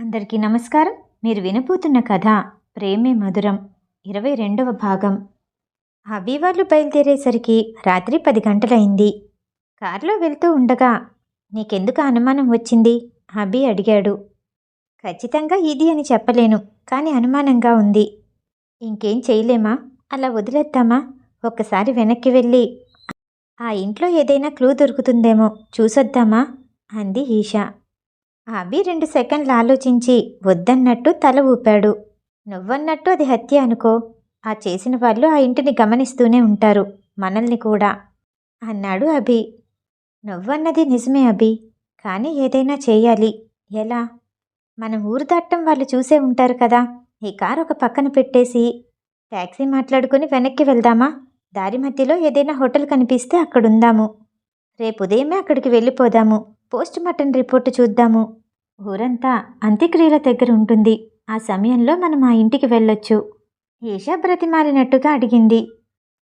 అందరికీ నమస్కారం. మీరు వినబోతున్న కథ ప్రేమే మధురం ఇరవై రెండవ భాగం. అభి వాళ్ళు బయలుదేరేసరికి రాత్రి పది గంటలైంది. కారులో వెళ్తూ ఉండగా నీకెందుకు అనుమానం వచ్చింది? అభి అడిగాడు. ఖచ్చితంగా ఇది అని చెప్పలేను కానీ అనుమానంగా ఉంది. ఇంకేం చేయలేమా? అలా వదిలేద్దామా? ఒక్కసారి వెనక్కి వెళ్ళి ఆ ఇంట్లో ఏదైనా క్లూ దొరుకుతుందేమో చూసొద్దామా? అంది ఈషా. అభి రెండు సెకండ్లు ఆలోచించి వద్దన్నట్టు తల ఊపాడు. నువ్వన్నట్టు అది హత్య అనుకో. ఆ చేసిన వాళ్ళు ఆ ఇంటిని గమనిస్తూనే ఉంటారు మనల్ని కూడా అన్నాడు అభి. నువ్వన్నది నిజమే అభి. కానీ ఏదైనా చేయాలి. ఎలా? మనం ఊరు దాటం వాళ్ళు చూసే ఉంటారు కదా. ఈ కారు ఒక పక్కన పెట్టేసి ట్యాక్సీ మాట్లాడుకుని వెనక్కి వెళ్దామా? దారి మధ్యలో ఏదైనా హోటల్ కనిపిస్తే అక్కడుందాము. రేపు ఉదయమే అక్కడికి వెళ్ళిపోదాము. పోస్ట్ మార్టం రిపోర్టు చూద్దాము. ఊరంతా అంత్యక్రియల దగ్గర ఉంటుంది. ఆ సమయంలో మనం ఆ ఇంటికి వెళ్ళొచ్చు. ఈషా బ్రతిమాలినట్టుగా అడిగింది.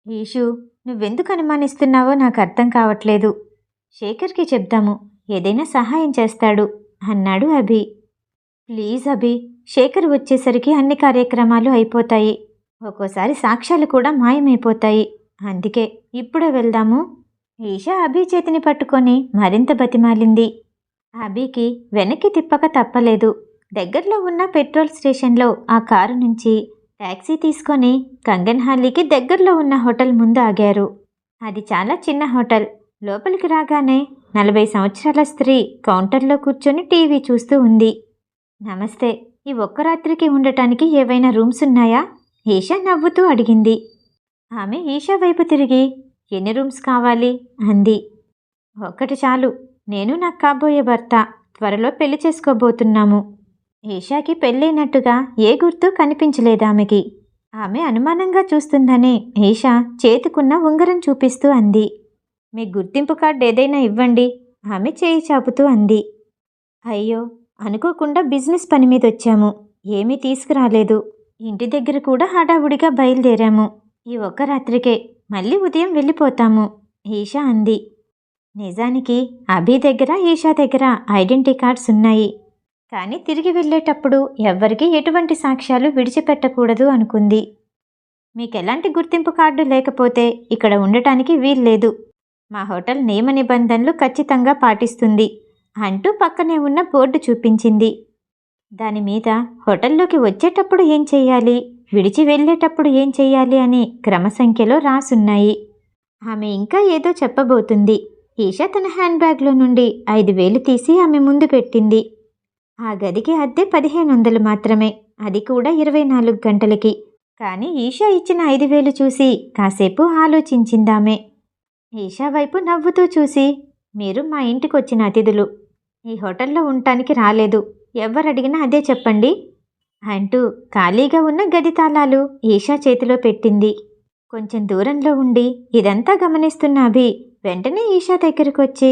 ఈషు నువ్వెందుకు అనుమానిస్తున్నావో నాకు అర్థం కావట్లేదు. శేఖర్కి చెప్దాము ఏదైనా సహాయం చేస్తాడు అన్నాడు అభి. ప్లీజ్ అభి శేఖర్ వచ్చేసరికి అన్ని కార్యక్రమాలు అయిపోతాయి. ఒక్కోసారి సాక్ష్యాలు కూడా మాయమైపోతాయి. అందుకే ఇప్పుడే వెళ్దాము. ఈషా అభి చేతిని పట్టుకొని మరింత బతిమాలింది. అభికి వెనక్కి తిప్పక తప్పలేదు. దగ్గరలో ఉన్న పెట్రోల్ స్టేషన్లో ఆ కారు నుంచి ట్యాక్సీ తీసుకొని కంగన్హాలీకి దగ్గరలో ఉన్న హోటల్ ముందు ఆగారు. అది చాలా చిన్న హోటల్. లోపలికి రాగానే నలభై సంవత్సరాల స్త్రీ కౌంటర్లో కూర్చొని టీవీ చూస్తూ ఉంది. నమస్తే ఈ ఒక్క రాత్రికి ఉండటానికి ఏవైనా రూమ్స్ ఉన్నాయా? ఈషా నవ్వుతూ అడిగింది. ఆమె ఈషా వైపు తిరిగి ఎన్ని రూమ్స్ కావాలి? అంది. ఒక్కటి చాలు. నేను నాకు కాబోయే భర్త. త్వరలో పెళ్ళి చేసుకోబోతున్నాము. ఈషాకి పెళ్ళైనట్టుగా ఏ గుర్తు కనిపించలేదు ఆమెకి ఆమె అనుమానంగా చూస్తుందనే ఈషా చేతికున్న ఉంగరం చూపిస్తూ అంది. మీ గుర్తింపు కార్డు ఏదైనా ఇవ్వండి. ఆమె చేయి చాపుతూ అంది. అయ్యో అనుకోకుండా బిజినెస్ పని మీద వచ్చాము. ఏమీ తీసుకురాలేదు. ఇంటి దగ్గర కూడా హడావుడిగా బయలుదేరాము. ఈ ఒక్క రాత్రికే మళ్ళీ ఉదయం వెళ్ళిపోతాము. ఈషా అంది. నిజానికి అభి దగ్గర ఈషా దగ్గర ఐడెంటిటీ కార్డ్స్ ఉన్నాయి. కానీ తిరిగి వెళ్ళేటప్పుడు ఎవ్వరికీ ఎటువంటి సాక్ష్యాలు విడిచిపెట్టకూడదు అనుకుంది. మీకు ఎలాంటి గుర్తింపు కార్డు లేకపోతే ఇక్కడ ఉండటానికి వీల్లేదు. మా హోటల్ నియమ నిబంధనలు ఖచ్చితంగా పాటిస్తుంది అంటూ పక్కనే ఉన్న బోర్డు చూపించింది. దాని మీద హోటల్లోకి వచ్చేటప్పుడు ఏం చెయ్యాలి విడిచి వెళ్ళేటప్పుడు ఏం చెయ్యాలి అని క్రమసంఖ్యలో రాసున్నాయి. ఆమె ఇంకా ఏదో చెప్పబోతుంది. ఈషా తన హ్యాండ్ బ్యాగ్లో నుండి ఐదు వేలు తీసి ఆమె ముందు పెట్టింది. ఆ గదికి అద్దె పదిహేను వందలు మాత్రమే. అది కూడా ఇరవై నాలుగు గంటలకి. కానీ ఈషా ఇచ్చిన ఐదు వేలు చూసి కాసేపు ఆలోచించిందామె ఈషా వైపు నవ్వుతూ చూసి మీరు మా ఇంటికి వచ్చిన అతిథులు. ఈ హోటల్లో ఉండటానికి రాలేదు. ఎవరడిగినా అదే చెప్పండి. అంటూ ఖాళీగా ఉన్న గది తాళాలు ఈషా చేతిలో పెట్టింది. కొంచెం దూరంలో ఉండి ఇదంతా గమనిస్తున్న అభి వెంటనే ఈషా దగ్గరకు వచ్చి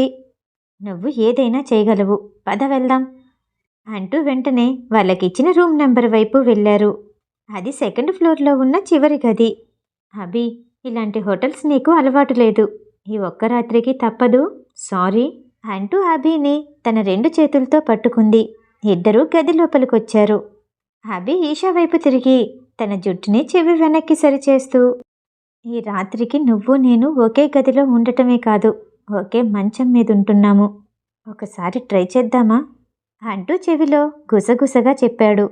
నువ్వు ఏదైనా చేయగలవు పద వెళ్దాం అంటూ వెంటనే వాళ్ళకిచ్చిన రూమ్ నెంబర్ వైపు వెళ్ళారు. అది సెకండ్ ఫ్లోర్లో ఉన్న చివరి గది. అభి ఇలాంటి హోటల్స్ నీకు అలవాటు లేదు. ఈ ఒక్క రాత్రికి తప్పదు సారీ అంటూ అభిని తన రెండు చేతులతో పట్టుకుంది. ఇద్దరూ గది లోపలికొచ్చారు. అభి ఈషా వైపు తిరిగి తన జుట్టుని చెవి వెనక్కి సరిచేస్తూ ఈ రాత్రికి నువ్వు నేను ఒకే గదిలో ఉండటమే కాదు ఒకే మంచం మీద ఉంటున్నాము. ఒకసారి ట్రై చేద్దామా? అంటూ చెవిలో గుసగుసగా చెప్పాడు.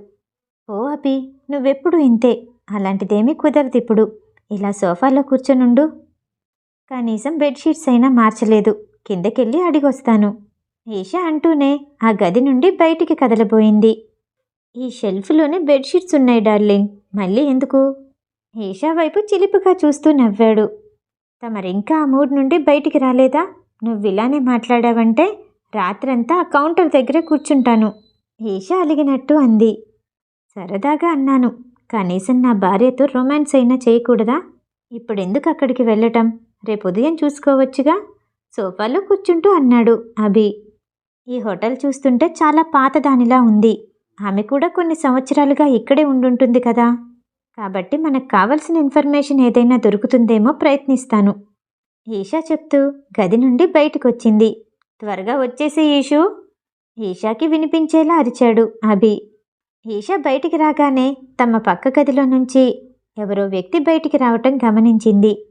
ఓ అభి నువ్వెప్పుడు ఇంతే? అలాంటిదేమీ కుదరదు ఇప్పుడు. ఇలా సోఫాలో కూర్చొనుండు. కనీసం బెడ్షీట్స్ అయినా మార్చలేదు. కిందకెళ్ళి అడిగొస్తాను. ఈష అంటూనే ఆ గది నుండి బయటికి కదలబోయింది. ఈ షెల్ఫ్లోనే బెడ్షీట్స్ ఉన్నాయి డార్లింగ్. మళ్ళీ ఎందుకు? ఈషా వైపు చిలిపిగా చూస్తూ నవ్వాడు. తమరింకా ఆ మూడ్ నుండి బయటికి రాలేదా? నువ్వు ఇలానే మాట్లాడావంటే రాత్రంతా ఆ కౌంటర్ దగ్గర కూర్చుంటాను. ఈషా అలిగినట్టు అంది. సరదాగా అన్నాను. కనీసం నా భార్యతో రొమాన్స్ అయినా చేయకూడదా? ఇప్పుడెందుకు అక్కడికి వెళ్ళటం? రేపు ఉదయం చూసుకోవచ్చుగా? సోఫాలో కూర్చుంటూ అన్నాడు అభి. ఈ హోటల్ చూస్తుంటే చాలా పాతదానిలా ఉంది. ఆమె కూడా కొన్ని సంవత్సరాలుగా ఇక్కడే ఉండుంటుంది కదా? కాబట్టి మనకు కావలసిన ఇన్ఫర్మేషన్ ఏదైనా దొరుకుతుందేమో ప్రయత్నిస్తాను. ఈషా చెప్తూ గది నుండి బయటకొచ్చింది. త్వరగా వచ్చేసే ఈషు. ఈషాకి వినిపించేలా అరిచాడు అభి. ఈషా బయటికి రాగానే తమ పక్క గదిలో నుంచి ఎవరో వ్యక్తి బయటికి రావటం గమనించింది.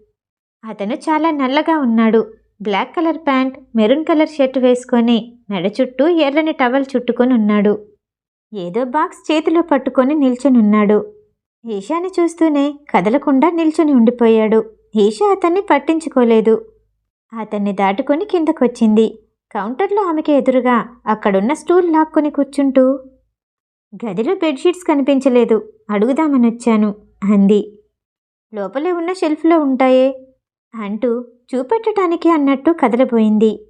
అతను చాలా నల్లగా ఉన్నాడు. Black colour pant maroon colour shirt వేసుకొని మెడ చుట్టూ ఎర్రని టవల్ చుట్టుకొని ఉన్నాడు. ఏదో బాక్స్ చేతిలో పట్టుకొని నిల్చునున్నాడు. ఈషాని చూస్తూనే కదలకుండా నిల్చుని ఉండిపోయాడు. ఈషా అతన్ని పట్టించుకోలేదు. అతన్ని దాటుకొని కిందకొచ్చింది. కౌంటర్లో ఆమెకి ఎదురుగా అక్కడున్న స్టూల్ లాక్కొని కూర్చుంటూ గదిలో బెడ్షీట్స్ కనిపించలేదు. అడుగుదామని వచ్చాను అంది. లోపలే ఉన్న షెల్ఫ్లో ఉంటాయే అంటూ చూపెట్టడానికి అన్నట్టు కదలబోయింది.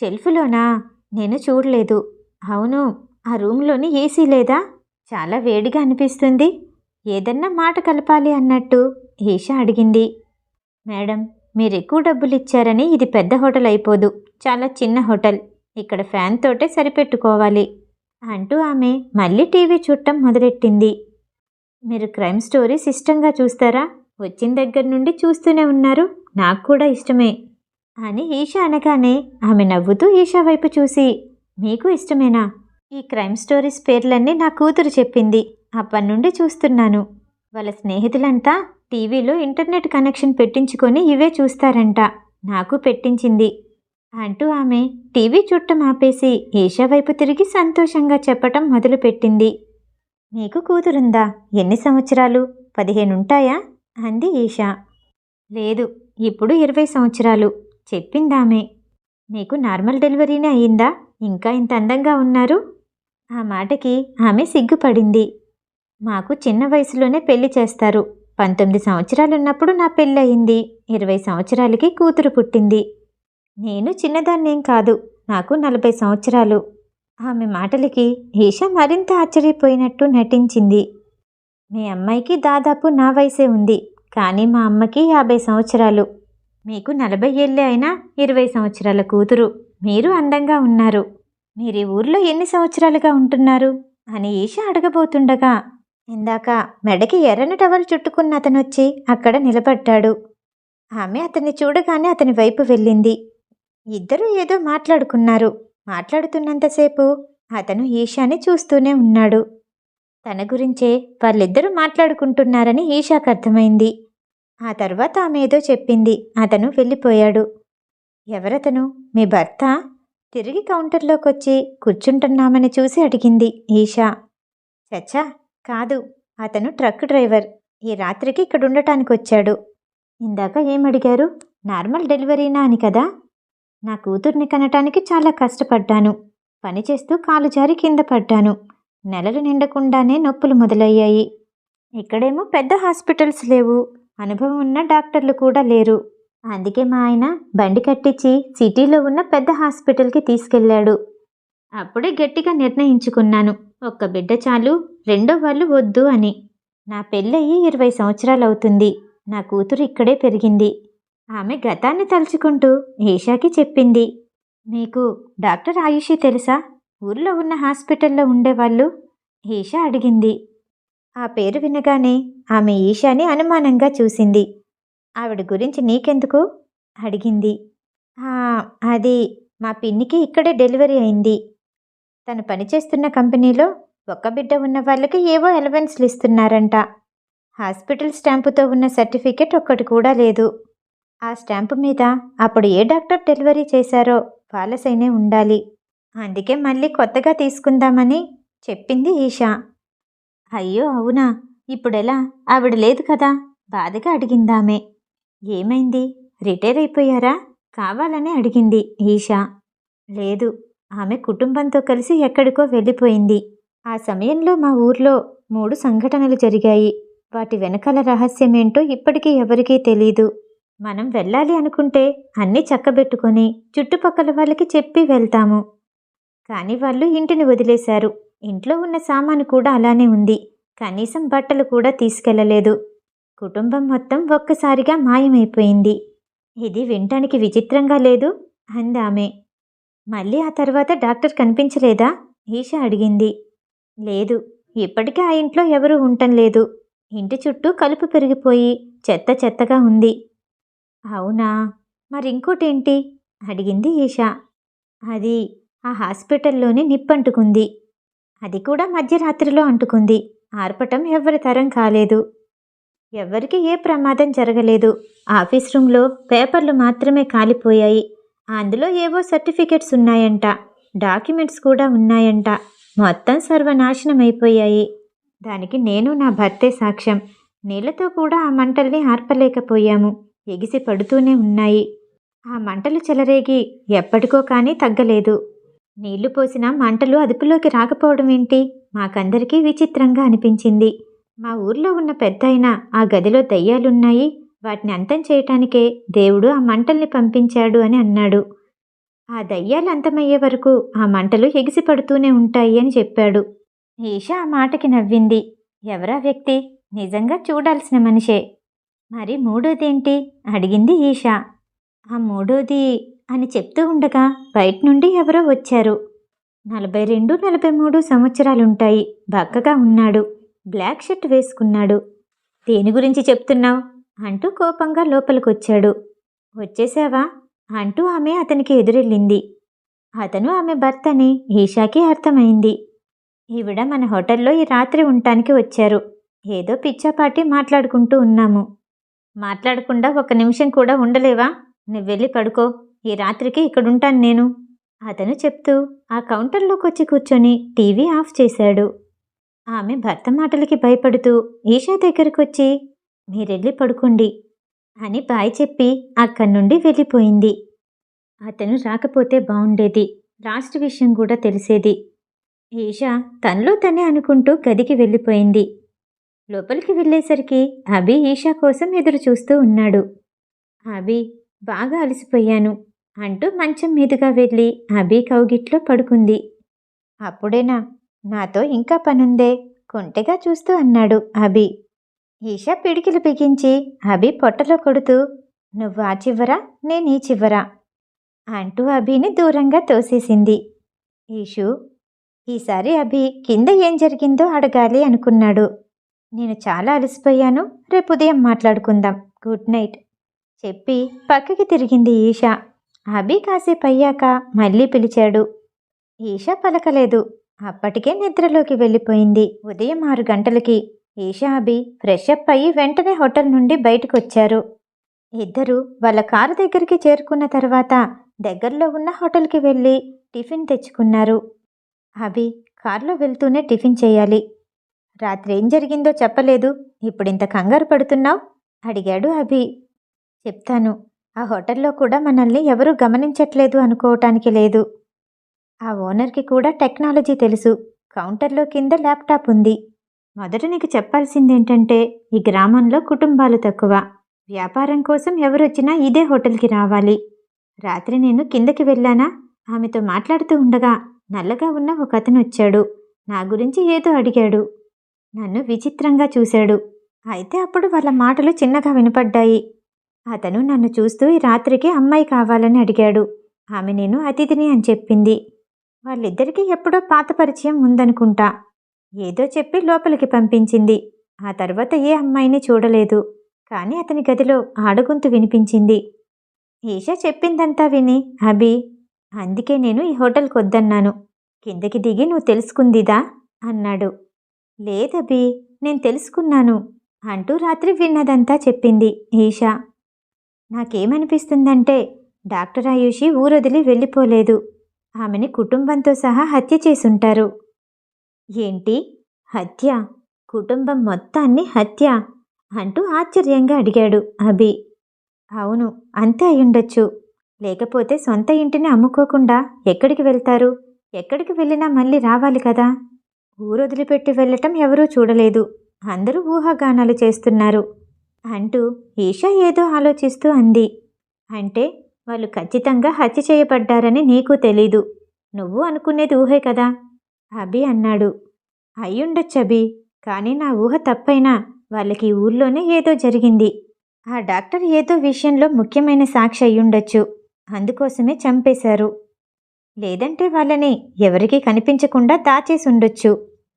షెల్ఫ్లోనా? నేను చూడలేదు. అవును ఆ రూమ్లోని ఏసీ లేదా? చాలా వేడిగా అనిపిస్తుంది. ఏదన్నా మాట కలపాలి అన్నట్టు ఈషా అడిగింది. మేడం మీరు ఎక్కువ డబ్బులు ఇచ్చారని ఇది పెద్ద హోటల్ అయిపోదు. చాలా చిన్న హోటల్. ఇక్కడ ఫ్యాన్ తోటే సరిపెట్టుకోవాలి అంటూ ఆమె మళ్ళీ టీవీ చూడటం మొదలెట్టింది. మీరు క్రైమ్ స్టోరీస్ ఇష్టంగా చూస్తారా? వచ్చిన దగ్గర నుండి చూస్తూనే ఉన్నారు. నాకు కూడా ఇష్టమే అని ఈషా అనగానే ఆమె నవ్వుతూ ఈషా వైపు చూసి మీకు ఇష్టమేనా? ఈ క్రైమ్ స్టోరీస్ పేర్లన్నీ నా కూతురు చెప్పింది. అప్పటి నుండి చూస్తున్నాను. వాళ్ళ స్నేహితులంతా టీవీలో ఇంటర్నెట్ కనెక్షన్ పెట్టించుకొని ఇవే చూస్తారంట. నాకు పెట్టించింది. అంటూ ఆమె టీవీ చుట్టం ఆపేసి ఈషా వైపు తిరిగి సంతోషంగా చెప్పటం మొదలుపెట్టింది. నీకు కూతురుందా? ఎన్ని సంవత్సరాలు? పదిహేనుంటాయా? అంది ఈషా. లేదు ఇప్పుడు ఇరవై సంవత్సరాలు చెప్పిందామె మీకు నార్మల్ డెలివరీనే అయిందా? ఇంకా ఇంత అందంగా ఉన్నారు? ఆ మాటకి ఆమె సిగ్గుపడింది. మాకు చిన్న వయసులోనే పెళ్ళి చేస్తారు. పంతొమ్మిది సంవత్సరాలున్నప్పుడు నా పెళ్ళి అయింది ఇరవై సంవత్సరాలకి కూతురు పుట్టింది. నేను చిన్నదాన్నేం కాదు నాకు నలభై సంవత్సరాలు. ఆమె మాటలకి ఈష మరింత ఆశ్చర్యపోయినట్టు నటించింది. మీ అమ్మాయికి దాదాపు నా వయసే ఉంది కానీ మా అమ్మకి యాభై సంవత్సరాలు. మీకు నలభై ఏళ్ళే అయినా ఇరవై సంవత్సరాల కూతురు. మీరు అందంగా ఉన్నారు. మీరు ఊర్లో ఎన్ని సంవత్సరాలుగా ఉంటున్నారు? అని ఈష అడగబోతుండగా ఇందాక మెడకి ఎర్రని టవల్ చుట్టుకున్న అతను వచ్చి అక్కడ నిలబడ్డాడు. ఆమె అతన్ని చూడగానే అతని వైపు వెళ్ళింది. ఇద్దరూ ఏదో మాట్లాడుకున్నారు. మాట్లాడుతున్నంతసేపు అతను ఈషాని చూస్తూనే ఉన్నాడు. తన గురించే వాళ్ళిద్దరూ మాట్లాడుకుంటున్నారని ఈషాకు అర్థమైంది. ఆ తర్వాత ఆమె ఏదో చెప్పింది. అతను వెళ్ళిపోయాడు. ఎవరతను? మీ భర్త? తిరిగి కౌంటర్లోకి వచ్చి కూర్చుంటున్నామని చూసి అడిగింది ఈషా చచ్చా కాదు అతను ట్రక్ డ్రైవర్. ఈ రాత్రికి ఇక్కడ ఉండటానికి వచ్చాడు ఇందాక ఏమడిగారు? నార్మల్ డెలివరీనా అని కదా? నా కూతుర్ని కనటానికి చాలా కష్టపడ్డాను. పనిచేస్తూ కాలు జారి కింద పడ్డాను. నెలలు నిండకుండానే నొప్పులు మొదలయ్యాయి. ఇక్కడేమో పెద్ద హాస్పిటల్స్ లేవు. అనుభవం ఉన్న డాక్టర్లు కూడా లేరు. అందుకే మా ఆయన బండి కట్టించి సిటీలో ఉన్న పెద్ద హాస్పిటల్కి తీసుకెళ్ళాడు. అప్పుడే గట్టిగా నిర్ణయించుకున్నాను. ఒక్క బిడ్డ చాలు రెండో వాళ్ళు వద్దు అని. నా పెళ్ళయి ఇరవై సంవత్సరాలు అవుతుంది నా కూతురు ఇక్కడే పెరిగింది. ఆమె గతాన్ని తలుచుకుంటూ ఈషాకి చెప్పింది. మీకు డాక్టర్ ఆయుషి తెలుసా? ఊర్లో ఉన్న హాస్పిటల్లో ఉండేవాళ్ళు? ఈషా అడిగింది. ఆ పేరు వినగానే ఆమె ఈషాని అనుమానంగా చూసింది. ఆవిడ గురించి నీకెందుకు? అడిగింది. అది మా పిన్నికి ఇక్కడే డెలివరీ అయింది. తను పనిచేస్తున్న కంపెనీలో ఒక్క బిడ్డ ఉన్న వాళ్ళకి ఏవో అలవెన్స్లు ఇస్తున్నారంట హాస్పిటల్ స్టాంపుతో ఉన్న సర్టిఫికెట్ ఒక్కటి కూడా లేదు. ఆ స్టాంపు మీద అప్పుడు ఏ డాక్టర్ డెలివరీ చేశారో వాళ్ళ ఉండాలి. అందుకే మళ్ళీ కొత్తగా తీసుకుందామని చెప్పింది ఈషా. అయ్యో అవునా? ఇప్పుడెలా? ఆవిడ లేదు కదా? బాధగా అడిగిందామె. ఏమైంది? రిటైర్ అయిపోయారా? కావాలని అడిగింది ఈషా. లేదు. ఆమె కుటుంబంతో కలిసి ఎక్కడికో వెళ్ళిపోయింది. ఆ సమయంలో మా ఊర్లో మూడు సంఘటనలు జరిగాయి. వాటి వెనకాల రహస్యమేంటో ఇప్పటికీ ఎవరికీ తెలీదు. మనం వెళ్ళాలి అనుకుంటే అన్నీ చక్కబెట్టుకొని చుట్టుపక్కల వాళ్ళకి చెప్పి వెళ్తాము. కానీ వాళ్ళు ఇంటిని వదిలేశారు. ఇంట్లో ఉన్న సామాను కూడా అలానే ఉంది. కనీసం బట్టలు కూడా తీసుకెళ్ళలేదు కుటుంబం మొత్తం ఒక్కసారిగా మాయమైపోయింది. ఇది వినటానికి విచిత్రంగా లేదు? అందామె మళ్ళీ ఆ తర్వాత డాక్టర్ కనిపించలేదా? ఈష అడిగింది. లేదు ఇప్పటికీ ఆ ఇంట్లో ఎవరూ ఉండటం లేదు. ఇంటి చుట్టూ కలుపు పెరిగిపోయి చెత్త చెత్తగా ఉంది. అవునా? మరింకోటేంటి? అడిగింది ఈష. అది ఆ హాస్పిటల్లోనే నిప్పంటుకుంది. అది కూడా మధ్యరాత్రిలో అంటుకుంది. ఆర్పటం ఎవ్వరి తరం కాలేదు. ఎవ్వరికి ఏ ప్రమాదం జరగలేదు. ఆఫీస్ రూమ్లో పేపర్లు మాత్రమే కాలిపోయాయి. అందులో ఏవో సర్టిఫికెట్స్ ఉన్నాయంట. డాక్యుమెంట్స్ కూడా ఉన్నాయంట. మొత్తం సర్వనాశనం అయిపోయాయి దానికి నేను నా భర్తే సాక్ష్యం. నీళ్ళతో కూడా ఆ మంటల్ని ఆర్పలేకపోయాము. ఎగిసి పడుతూనే ఉన్నాయి. ఆ మంటలు చెలరేగి ఎప్పటికో కానీ తగ్గలేదు. నీళ్ళు పోసిన మంటలు అదుపులోకి రాకపోవడం ఏంటి? మాకందరికీ విచిత్రంగా అనిపించింది. మా ఊర్లో ఉన్న పెద్దయిన ఆ గదిలో దయ్యాలున్నాయి. వాటిని అంతం చేయటానికే దేవుడు ఆ మంటల్ని పంపించాడు అని అన్నాడు. ఆ దయ్యాలు అంతమయ్యే వరకు ఆ మంటలు ఎగిసి పడుతూనే ఉంటాయి అని చెప్పాడు. ఈష ఆ మాటకి నవ్వింది. ఎవరా వ్యక్తి? నిజంగా చూడాల్సిన మనిషే. మరి మూడోదేంటి? అడిగింది ఈష. ఆ మూడోది అని చెప్తూ ఉండగా బయట నుండి ఎవరో వచ్చారు. నలభై రెండు నలభై మూడు సంవత్సరాలుంటాయి. బక్కగా ఉన్నాడు. బ్లాక్ షర్ట్ వేసుకున్నాడు. దేని గురించి చెప్తున్నావు? అంటూ కోపంగా లోపలికొచ్చాడు. వచ్చేసావా? అంటూ ఆమె అతనికి ఎదురెళ్ళింది. అతను ఆమె భర్తని ఈషాకి అర్థమైంది. ఈవిడ మన హోటల్లో ఈ రాత్రి ఉండటానికి వచ్చారు. ఏదో పిచ్చాపాటి మాట్లాడుకుంటూ ఉన్నాము. మాట్లాడకుండా ఒక నిమిషం కూడా ఉండలేవా? నువ్వు వెళ్ళి పడుకో. ఈ రాత్రికి ఇక్కడుంటాను నేను. అతను చెప్తూ ఆ కౌంటర్లోకి వచ్చి కూర్చొని టీవీ ఆఫ్ చేశాడు. ఆమె భర్త మాటలకి భయపడుతూ ఈషా దగ్గరకు వచ్చి మీరెళ్ళి పడుకోండి అని బాయ్ చెప్పి అక్కడి నుండి వెళ్ళిపోయింది. అతను రాకపోతే బాగుండేది లాస్ట్ విషయం కూడా తెలిసేది. ఈషా తనలో తనే అనుకుంటూ గదికి వెళ్ళిపోయింది. లోపలికి వెళ్ళేసరికి అభి ఈషా కోసం ఎదురు చూస్తూ ఉన్నాడు. అభి బాగా అలసిపోయాను అంటూ మంచం మీదుగా వెళ్ళి అభి కౌగిట్లో పడుకుంది. అప్పుడేనా? నాతో ఇంకా పనుందే కొంటెగా చూస్తూ అన్నాడు అభి. ఈషా పిడికిలు బిగించి అభి పొట్టలో కొడుతూ నువ్వు ఆ చివ్వరా నేను ఈ చివ్వరా అంటూ అభిని దూరంగా తోసేసింది. ఈషు ఈసారి అభి కింద ఏం జరిగిందో అడగాలి అనుకున్నాడు. నేను చాలా అలసిపోయాను. రేపు ఉదయం మాట్లాడుకుందాం. గుడ్ నైట్ చెప్పి పక్కకి తిరిగింది ఈషా. అభి కాసేపు అయ్యాక మళ్ళీ పిలిచాడు. ఈషా పలకలేదు. అప్పటికే నిద్రలోకి వెళ్ళిపోయింది. ఉదయం ఆరు గంటలకి ఈషాబి అభి ఫ్రెష్ అప్ అయ్యి వెంటనే హోటల్ నుండి బయటకు వచ్చారు ఇద్దరు వాళ్ళ కారు దగ్గరికి చేరుకున్న తర్వాత దగ్గరలో ఉన్న హోటల్కి వెళ్ళి టిఫిన్ తెచ్చుకున్నారు. అభి కారులో వెళ్తూనే టిఫిన్ చేయాలి. రాత్రి ఏం జరిగిందో చెప్పలేదు. ఇప్పుడు ఇంత కంగారు పడుతున్నావు? అడిగాడు అభి. చెప్తాను. ఆ హోటల్లో కూడా మనల్ని ఎవరూ గమనించట్లేదు అనుకోవటానికి లేదు. ఆ ఓనర్కి కూడా టెక్నాలజీ తెలుసు. కౌంటర్లో కింద ల్యాప్టాప్ ఉంది. మొదట నీకు చెప్పాల్సిందేంటంటే ఈ గ్రామంలో కుటుంబాలు తక్కువ. వ్యాపారం కోసం ఎవరొచ్చినా ఇదే హోటల్కి రావాలి. రాత్రి నేను కిందకి వెళ్ళానా? ఆమెతో మాట్లాడుతూ ఉండగా నల్లగా ఉన్న ఒక అతను వచ్చాడు నా గురించి ఏదో అడిగాడు. నన్ను విచిత్రంగా చూశాడు. అయితే అప్పుడు వాళ్ళ మాటలు చిన్నగా వినపడ్డాయి. అతను నన్ను చూస్తూ ఈ రాత్రికి అమ్మాయి కావాలని అడిగాడు. ఆమె నేను అతిథిని అని చెప్పింది. వాళ్ళిద్దరికీ ఎప్పుడో పాత పరిచయం ఉందనుకుంటా. ఏదో చెప్పి లోపలికి పంపించింది. ఆ తర్వాత ఏ అమ్మాయిని చూడలేదు. కానీ అతని గదిలో ఆడగొంతు వినిపించింది. ఈషా చెప్పిందంతా విని అభి అందుకే నేను ఈ హోటల్కి వద్దన్నాను. కిందకి దిగి నువ్వు తెలుసుకుందిదా? అన్నాడు. లేదభి నేను తెలుసుకున్నాను అంటూ రాత్రి విన్నదంతా చెప్పింది ఈషా. నాకేమనిపిస్తుందంటే డాక్టర్ ఆయుషి ఊరొదిలి వెళ్ళిపోలేదు. ఆమెని కుటుంబంతో సహా హత్య చేసుంటారు. ఏంటి? హత్య? కుటుంబం మొత్తాన్ని హత్య? అంటూ ఆశ్చర్యంగా అడిగాడు అభి. అవును అంతే అయ్యుండొచ్చు. లేకపోతే సొంత ఇంటిని అమ్ముకోకుండా ఎక్కడికి వెళ్తారు? ఎక్కడికి వెళ్ళినా మళ్ళీ రావాలి కదా? ఊరొదిలిపెట్టి వెళ్ళటం ఎవరూ చూడలేదు. అందరూ ఊహాగానాలు చేస్తున్నారు. అంటూ ఈషా ఏదో ఆలోచిస్తూ అంది. అంటే వాళ్ళు ఖచ్చితంగా హత్య చేయబడ్డారని నీకు తెలీదు. నువ్వు అనుకునేది ఊహే కదా? అభి అన్నాడు. అయ్యుండొచ్చు అభి కానీ నా ఊహ తప్పైనా వాళ్ళకి ఊళ్ళోనే ఊర్లోనే ఏదో జరిగింది. ఆ డాక్టర్ ఏదో విషయంలో ముఖ్యమైన సాక్షి అయ్యుండొచ్చు. అందుకోసమే చంపేశారు. లేదంటే వాళ్ళని ఎవరికీ కనిపించకుండా దాచేసి ఉండొచ్చు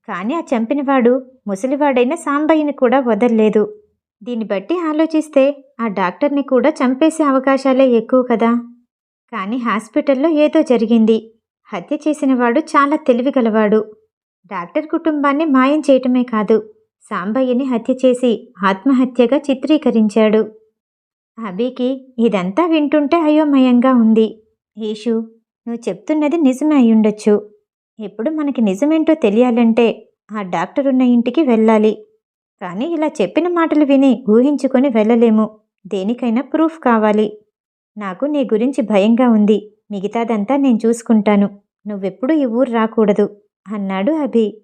కానీ ఆ చంపినవాడు ముసలివాడైన సాంబయ్యని కూడా వదల్లేదు. దీన్ని బట్టి ఆలోచిస్తే ఆ డాక్టర్ని కూడా చంపేసే అవకాశాలే ఎక్కువ కదా. కానీ హాస్పిటల్లో ఏదో జరిగింది. హత్య చేసినవాడు చాలా తెలివిగలవాడు. డాక్టర్ కుటుంబాన్ని మాయం చేయటమే కాదు సాంబయ్యని హత్య చేసి ఆత్మహత్యగా చిత్రీకరించాడు. అభికి ఇదంతా వింటుంటే అయోమయంగా ఉంది. యేషు నువ్వు చెప్తున్నది నిజమే అయ్యుండొచ్చు. ఎప్పుడు మనకి నిజమేంటో తెలియాలంటే ఆ డాక్టర్ ఉన్న ఇంటికి వెళ్ళాలి. కానీ ఇలా చెప్పిన మాటలు విని ఊహించుకొని వెళ్ళలేము. దేనికైనా ప్రూఫ్ కావాలి. నాకు నీ గురించి భయంగా ఉంది. మిగతాదంతా నేను చూసుకుంటాను. నువ్వెప్పుడు ఈ ఊరు రాకూడదు అన్నాడు అభి.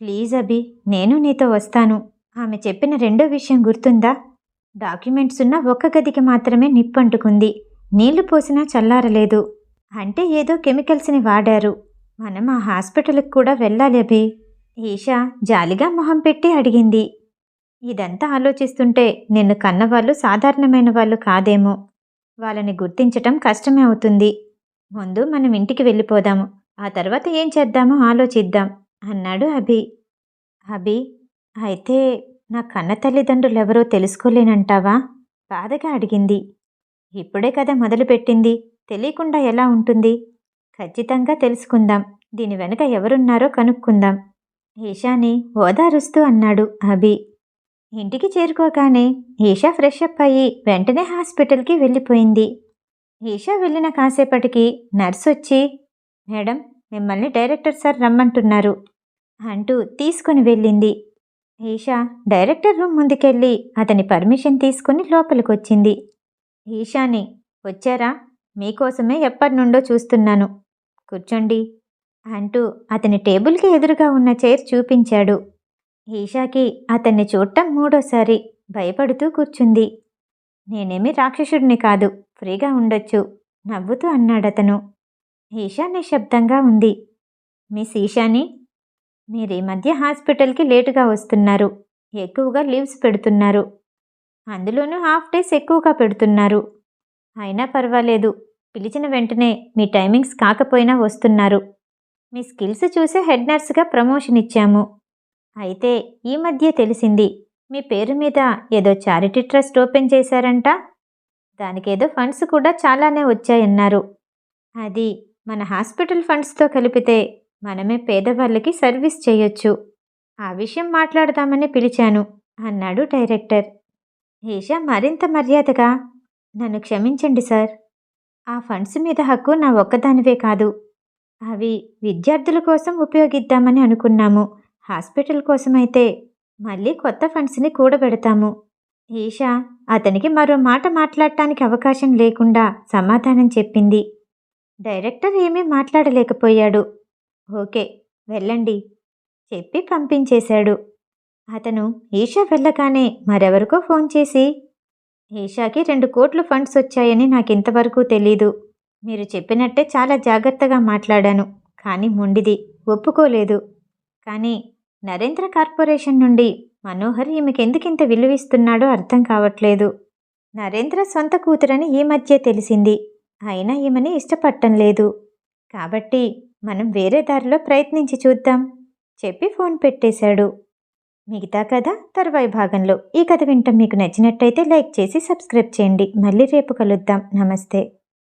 ప్లీజ్ అభి నేను నీతో వస్తాను. ఆమె చెప్పిన రెండో విషయం గుర్తుందా? డాక్యుమెంట్స్ ఉన్న ఒక్క గదికి మాత్రమే నిప్పంటుకుంది. నీళ్ళు పోసినా చల్లారలేదు. అంటే ఏదో కెమికల్స్ని వాడారు. మనం ఆ హాస్పిటల్కి కూడా వెళ్ళాలి అభి. ఈషా జాలిగా మొహం పెట్టి అడిగింది. ఇదంతా ఆలోచిస్తుంటే నిన్ను కన్నవాళ్ళు సాధారణమైన వాళ్ళు కాదేమో. వాళ్ళని గుర్తించటం కష్టమే అవుతుంది. ముందు మనం ఇంటికి వెళ్ళిపోదాము. ఆ తర్వాత ఏం చేద్దామో ఆలోచిద్దాం అన్నాడు అభి. అభి అయితే నా కన్న తల్లిదండ్రులు ఎవరో తెలుసుకోలేనంటావా? బాధగా అడిగింది. ఇప్పుడే కదా మొదలుపెట్టింది. తెలియకుండా ఎలా ఉంటుంది? ఖచ్చితంగా తెలుసుకుందాం. దీని వెనుక ఎవరున్నారో కనుక్కుందాం. ఈషాని ఓదారుస్తూ అన్నాడు అభి. ఇంటికి చేరుకోగానే ఈషా ఫ్రెష్ అప్ అయ్యి వెంటనే హాస్పిటల్కి వెళ్ళిపోయింది. ఈషా వెళ్ళిన కాసేపటికి నర్స్ వచ్చి మేడం మిమ్మల్ని డైరెక్టర్ సార్ రమ్మంటున్నారు అంటూ తీసుకుని వెళ్ళింది. ఈషా డైరెక్టర్ రూమ్ ముందుకెళ్ళి అతని పర్మిషన్ తీసుకుని లోపలికొచ్చింది. ఈషాని వచ్చారా? మీకోసమే ఎప్పటి నుండో చూస్తున్నాను. కూర్చోండి అంటూ అతని టేబుల్కి ఎదురుగా ఉన్న చైర్ చూపించాడు. ఈషాకి అతన్ని చూడటం మూడోసారి భయపడుతూ కూర్చుంది. నేనేమి రాక్షసుడిని కాదు. ఫ్రీగా ఉండొచ్చు. నవ్వుతూ అన్నాడతను. ఈషా నిశ్శబ్దంగా ఉంది. మిస్ ఈషాని మీరు ఈ మధ్య హాస్పిటల్కి లేటుగా వస్తున్నారు. ఎక్కువగా లీవ్స్ పెడుతున్నారు. అందులోనూ హాఫ్ డేస్ ఎక్కువగా పెడుతున్నారు. అయినా పర్వాలేదు. పిలిచిన వెంటనే మీ టైమింగ్స్ కాకపోయినా వస్తున్నారు. మీ స్కిల్స్ చూసే హెడ్ నర్స్గా ప్రమోషన్ ఇచ్చాము. అయితే ఈ మధ్య తెలిసింది. మీ పేరు మీద ఏదో చారిటీ ట్రస్ట్ ఓపెన్ చేశారంట. దానికేదో ఫండ్స్ కూడా చాలానే వచ్చాయన్నారు. అది మన హాస్పిటల్ ఫండ్స్తో కలిపితే మనమే పేదవాళ్ళకి సర్వీస్ చేయొచ్చు. ఆ విషయం మాట్లాడదామని పిలిచాను అన్నాడు డైరెక్టర్. ఈషా మరింత మర్యాదగా నన్ను క్షమించండి సార్. ఆ ఫండ్స్ మీద హక్కు నా ఒక్కదానివే కాదు. అవి విద్యార్థుల కోసం ఉపయోగిద్దామని అనుకున్నాము. హాస్పిటల్ కోసమైతే మళ్ళీ కొత్త ఫండ్స్ని కూడబెడతాము. ఈషా అతనికి మరో మాట మాట్లాడటానికి అవకాశం లేకుండా సమాధానం చెప్పింది. డైరెక్టర్ ఏమీ మాట్లాడలేకపోయాడు. ఓకే వెళ్ళండి చెప్పి పంపించేశాడు. అతను ఈషా వెళ్ళగానే మరెవరికో ఫోన్ చేసి ఈషాకి రెండు కోట్లు ఫండ్స్ వచ్చాయని నాకింతవరకు తెలీదు. మీరు చెప్పినట్టే చాలా జాగ్రత్తగా మాట్లాడాను కానీ మొండిది ఒప్పుకోలేదు. కానీ నరేంద్ర కార్పొరేషన్ నుండి మనోహర్ ఈమెకెందుకింత విలువిస్తున్నాడో అర్థం కావట్లేదు. నరేంద్ర సొంత కూతురని ఈ మధ్య తెలిసింది. అయినా ఈమెని ఇష్టపడటం లేదు. కాబట్టి మనం వేరే దారిలో ప్రయత్నించి చూద్దాం. చెప్పి ఫోన్ పెట్టేశాడు. మిగతా కథ తర్వాయి భాగంలో. ఈ కథ వింటాం మీకు నచ్చినట్టయితే లైక్ చేసి సబ్స్క్రైబ్ చేయండి. మళ్ళీ రేపు కలుద్దాం. నమస్తే.